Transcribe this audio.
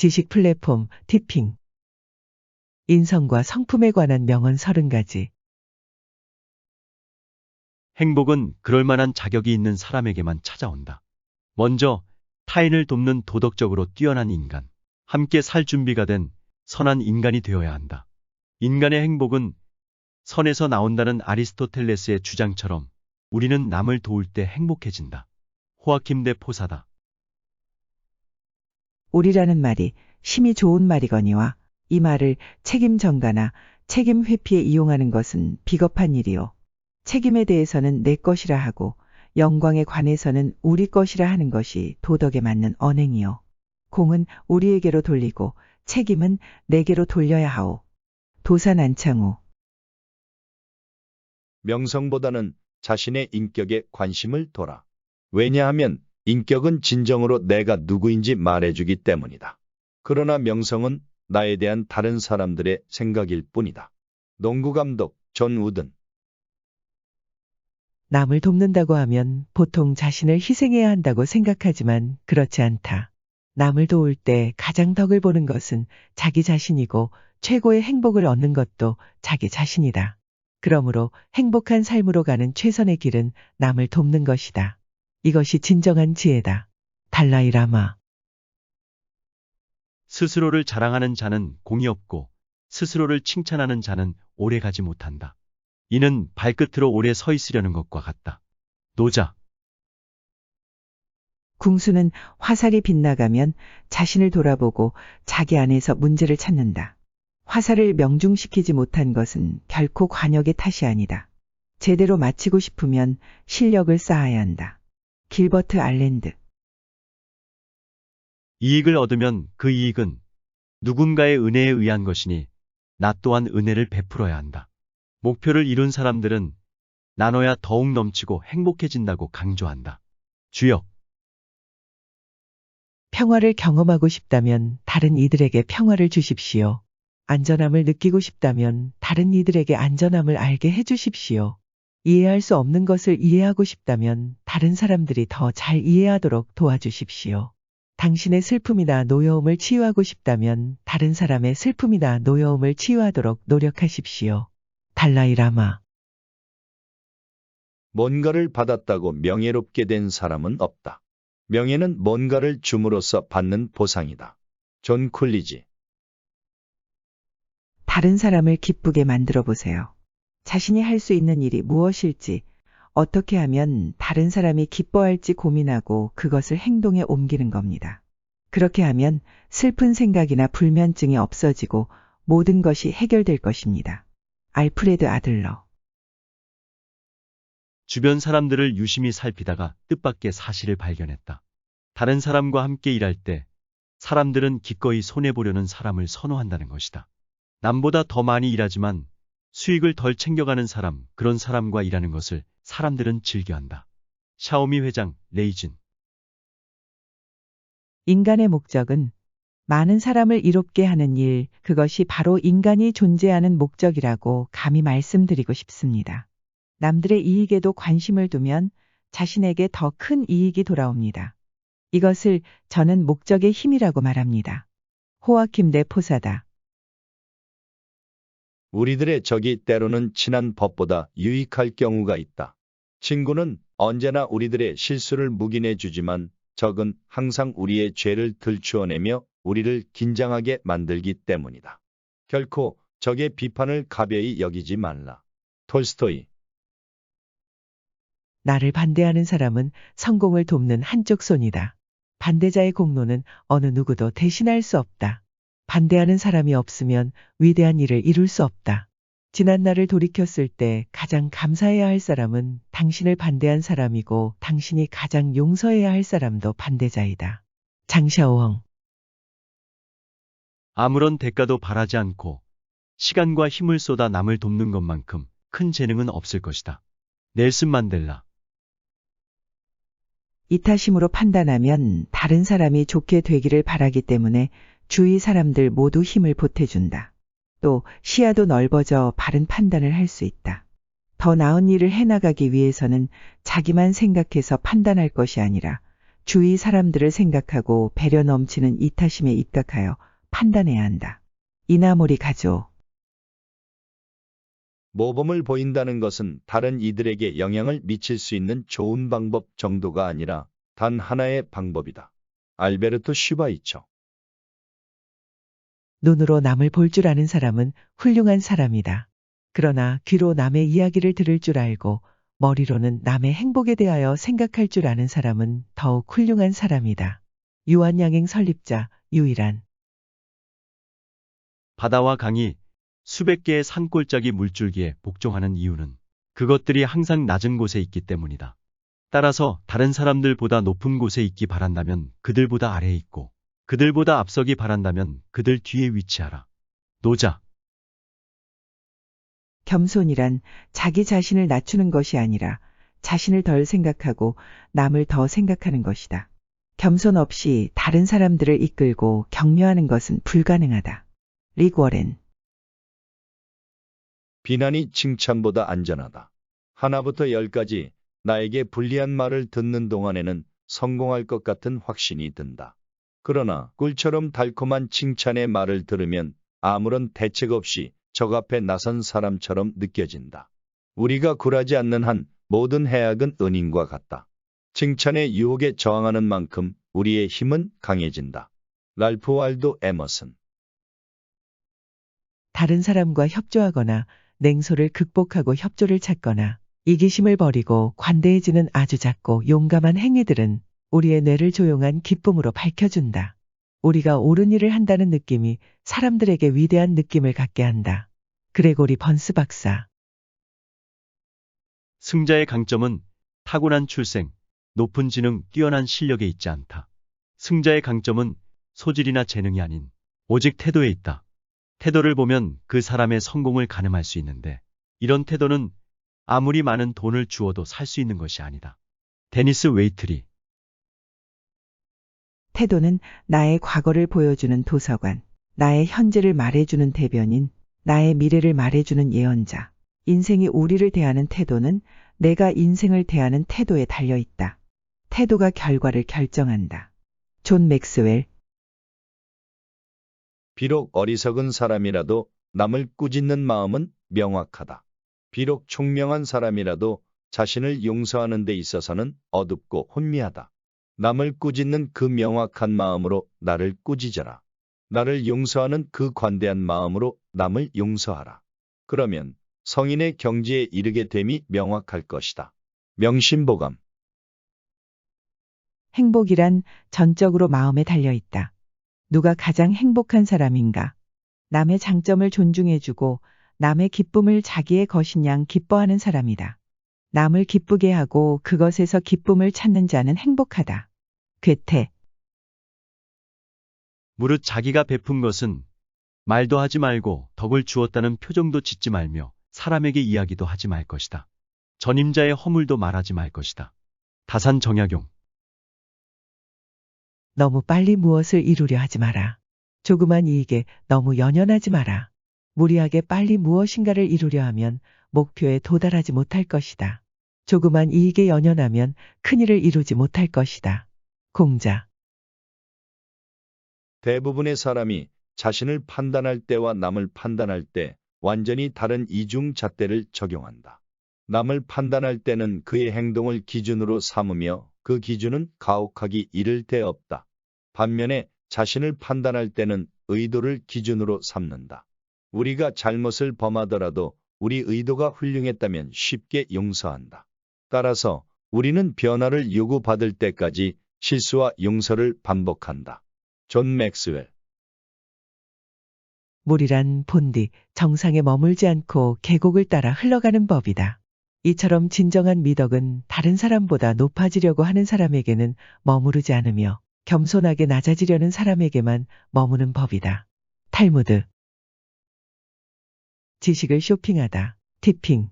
지식 플랫폼 티핑. 인성과 성품에 관한 명언 30가지. 행복은 그럴 만한 자격이 있는 사람에게만 찾아온다. 먼저 타인을 돕는 도덕적으로 뛰어난 인간, 함께 살 준비가 된 선한 인간이 되어야 한다. 인간의 행복은 선에서 나온다는 아리스토텔레스의 주장처럼 우리는 남을 도울 때 행복해진다. 호아킴 대 포사다. 우리라는 말이 심히 좋은 말이거니와 이 말을 책임 전가나 책임 회피에 이용하는 것은 비겁한 일이요. 책임에 대해서는 내 것이라 하고 영광에 관해서는 우리 것이라 하는 것이 도덕에 맞는 언행이요. 공은 우리에게로 돌리고 책임은 내게로 돌려야 하오. 도산 안창호 명성보다는 자신의 인격에 관심을 둬라. 왜냐하면 인격은 진정으로 내가 누구인지 말해주기 때문이다. 그러나 명성은 나에 대한 다른 사람들의 생각일 뿐이다. 농구 감독 존 우든 남을 돕는다고 하면 보통 자신을 희생해야 한다고 생각하지만 그렇지 않다. 남을 도울 때 가장 덕을 보는 것은 자기 자신이고 최고의 행복을 얻는 것도 자기 자신이다. 그러므로 행복한 삶으로 가는 최선의 길은 남을 돕는 것이다. 이것이 진정한 지혜다. 달라이 라마. 스스로를 자랑하는 자는 공이 없고 스스로를 칭찬하는 자는 오래 가지 못한다. 이는 발끝으로 오래 서 있으려는 것과 같다. 노자, 궁수는 화살이 빗나가면 자신을 돌아보고 자기 안에서 문제를 찾는다. 화살을 명중시키지 못한 것은 결코 관역의 탓이 아니다. 제대로 마치고 싶으면 실력을 쌓아야 한다. 길버트 알랜드 이익을 얻으면 그 이익은 누군가의 은혜에 의한 것이니 나 또한 은혜를 베풀어야 한다. 목표를 이룬 사람들은 나눠야 더욱 넘치고 행복해진다고 강조한다. 주역, 평화를 경험하고 싶다면 다른 이들에게 평화를 주십시오. 안전함을 느끼고 싶다면 다른 이들에게 안전함을 알게 해주십시오. 이해할 수 없는 것을 이해하고 싶다면 다른 사람들이 더 잘 이해하도록 도와주십시오. 당신의 슬픔이나 노여움을 치유하고 싶다면 다른 사람의 슬픔이나 노여움을 치유하도록 노력하십시오. 달라이 라마 뭔가를 받았다고 명예롭게 된 사람은 없다. 명예는 뭔가를 줌으로써 받는 보상이다. 존 쿨리지 다른 사람을 기쁘게 만들어 보세요. 자신이 할 수 있는 일이 무엇일지, 어떻게 하면 다른 사람이 기뻐할지 고민하고 그것을 행동에 옮기는 겁니다. 그렇게 하면 슬픈 생각이나 불면증이 없어지고 모든 것이 해결될 것입니다. 알프레드 아들러 주변 사람들을 유심히 살피다가 뜻밖의 사실을 발견했다. 다른 사람과 함께 일할 때 사람들은 기꺼이 손해보려는 사람을 선호한다는 것이다. 남보다 더 많이 일하지만 수익을 덜 챙겨가는 사람, 그런 사람과 일하는 것을 사람들은 즐겨한다. 샤오미 회장, 레이진. 인간의 목적은 많은 사람을 이롭게 하는 일, 그것이 바로 인간이 존재하는 목적이라고 감히 말씀드리고 싶습니다. 남들의 이익에도 관심을 두면 자신에게 더 큰 이익이 돌아옵니다. 이것을 저는 목적의 힘이라고 말합니다. 호아킴 대 포사다. 우리들의 적이 때로는 친한 법보다 유익할 경우가 있다. 친구는 언제나 우리들의 실수를 묵인해 주지만 적은 항상 우리의 죄를 들추어내며 우리를 긴장하게 만들기 때문이다. 결코 적의 비판을 가벼이 여기지 말라. 톨스토이 나를 반대하는 사람은 성공을 돕는 한쪽 손이다. 반대자의 공로는 어느 누구도 대신할 수 없다. 반대하는 사람이 없으면 위대한 일을 이룰 수 없다. 지난 날을 돌이켰을 때 가장 감사해야 할 사람은 당신을 반대한 사람이고 당신이 가장 용서해야 할 사람도 반대자이다. 장샤오엉 아무런 대가도 바라지 않고 시간과 힘을 쏟아 남을 돕는 것만큼 큰 재능은 없을 것이다. 넬슨 만델라. 이타심으로 판단하면 다른 사람이 좋게 되기를 바라기 때문에 주위 사람들 모두 힘을 보태준다. 또 시야도 넓어져 바른 판단을 할 수 있다. 더 나은 일을 해나가기 위해서는 자기만 생각해서 판단할 것이 아니라 주위 사람들을 생각하고 배려 넘치는 이타심에 입각하여 판단해야 한다. 이나모리 가조. 모범을 보인다는 것은 다른 이들에게 영향을 미칠 수 있는 좋은 방법 정도가 아니라 단 하나의 방법이다. 알베르토 슈바이처. 눈으로 남을 볼 줄 아는 사람은 훌륭한 사람이다. 그러나 귀로 남의 이야기를 들을 줄 알고 머리로는 남의 행복에 대하여 생각할 줄 아는 사람은 더욱 훌륭한 사람이다. 유한양행 설립자 유일한 바다와 강이 수백 개의 산골짜기 물줄기에 복종하는 이유는 그것들이 항상 낮은 곳에 있기 때문이다. 따라서 다른 사람들보다 높은 곳에 있기 바란다면 그들보다 아래에 있고 그들보다 앞서기 바란다면 그들 뒤에 위치하라. 노자. 겸손이란 자기 자신을 낮추는 것이 아니라 자신을 덜 생각하고 남을 더 생각하는 것이다. 겸손 없이 다른 사람들을 이끌고 격려하는 것은 불가능하다. 리고렌 비난이 칭찬보다 안전하다. 하나부터 열까지 나에게 불리한 말을 듣는 동안에는 성공할 것 같은 확신이 든다. 그러나 꿀처럼 달콤한 칭찬의 말을 들으면 아무런 대책 없이 적 앞에 나선 사람처럼 느껴진다. 우리가 굴하지 않는 한 모든 해악은 은인과 같다. 칭찬의 유혹에 저항하는 만큼 우리의 힘은 강해진다. 랄프 waldo 에머슨 다른 사람과 협조하거나 냉소를 극복하고 협조를 찾거나 이기심을 버리고 관대해지는 아주 작고 용감한 행위들은 우리의 뇌를 조용한 기쁨으로 밝혀준다. 우리가 옳은 일을 한다는 느낌이 사람들에게 위대한 느낌을 갖게 한다. 그레고리 번스 박사 승자의 강점은 타고난 출생, 높은 지능, 뛰어난 실력에 있지 않다. 승자의 강점은 소질이나 재능이 아닌 오직 태도에 있다. 태도를 보면 그 사람의 성공을 가늠할 수 있는데 이런 태도는 아무리 많은 돈을 주어도 살 수 있는 것이 아니다. 데니스 웨이트리 태도는 나의 과거를 보여주는 도서관, 나의 현재를 말해주는 대변인, 나의 미래를 말해주는 예언자. 인생이 우리를 대하는 태도는 내가 인생을 대하는 태도에 달려 있다. 태도가 결과를 결정한다. 존 맥스웰 비록 어리석은 사람이라도 남을 꾸짖는 마음은 명확하다. 비록 총명한 사람이라도 자신을 용서하는 데 있어서는 어둡고 혼미하다. 남을 꾸짖는 그 명확한 마음으로 나를 꾸짖어라. 나를 용서하는 그 관대한 마음으로 남을 용서하라. 그러면 성인의 경지에 이르게 됨이 명확할 것이다. 명심보감 행복이란 전적으로 마음에 달려 있다. 누가 가장 행복한 사람인가? 남의 장점을 존중해주고 남의 기쁨을 자기의 것인 양 기뻐하는 사람이다. 남을 기쁘게 하고 그것에서 기쁨을 찾는 자는 행복하다. 괴테 무릇 자기가 베푼 것은 말도 하지 말고 덕을 주었다는 표정도 짓지 말며 사람에게 이야기도 하지 말 것이다. 전임자의 허물도 말하지 말 것이다. 다산 정약용 너무 빨리 무엇을 이루려 하지 마라. 조그만 이익에 너무 연연하지 마라. 무리하게 빨리 무엇인가를 이루려 하면 목표에 도달하지 못할 것이다. 조그만 이익에 연연하면 큰일을 이루지 못할 것이다. 공자 대부분의 사람이 자신을 판단할 때와 남을 판단할 때 완전히 다른 이중 잣대를 적용한다. 남을 판단할 때는 그의 행동을 기준으로 삼으며 그 기준은 가혹하기 이를 데 없다. 반면에 자신을 판단할 때는 의도를 기준으로 삼는다. 우리가 잘못을 범하더라도 우리 의도가 훌륭했다면 쉽게 용서한다. 따라서 우리는 변화를 요구받을 때까지 실수와 용서를 반복한다. 존 맥스웰 물이란 본디 정상에 머물지 않고 계곡을 따라 흘러가는 법이다. 이처럼 진정한 미덕은 다른 사람보다 높아지려고 하는 사람에게는 머무르지 않으며 겸손하게 낮아지려는 사람에게만 머무는 법이다. 탈무드 지식을 쇼핑하다. 티핑